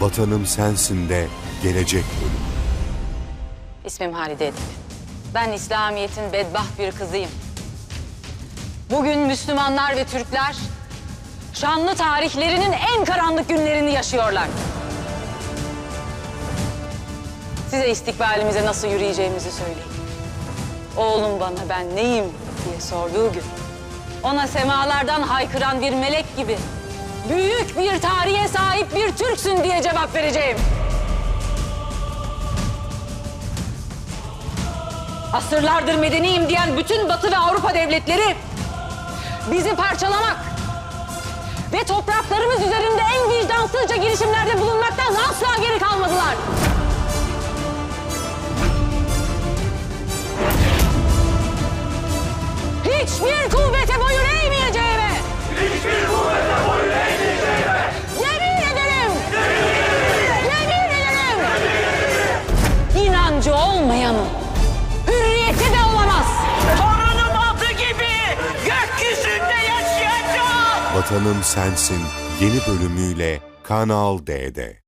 Vatanım sensin de gelecek bölüm. İsmim Halide Edip. Ben İslamiyet'in bedbaht bir kızıyım. Bugün Müslümanlar ve Türkler şanlı tarihlerinin en karanlık günlerini yaşıyorlar. Size istikbalimize nasıl yürüyeceğimizi söyleyeyim. Oğlum bana ben neyim diye sorduğu gün ona semalardan haykıran bir melek gibi büyük bir tarihe sahip bir Türksün diye cevap vereceğim. Asırlardır medeniyim diyen bütün Batı ve Avrupa devletleri bizi parçalamak ve topraklarımız üzerinde en vicdansızca girişimlerde bulunmaktan İnancı olmayanın hürriyeti de olamaz. Torunum adı gibi gökyüzünde yaşayacak. Vatanım sensin yeni bölümüyle Kanal D'de.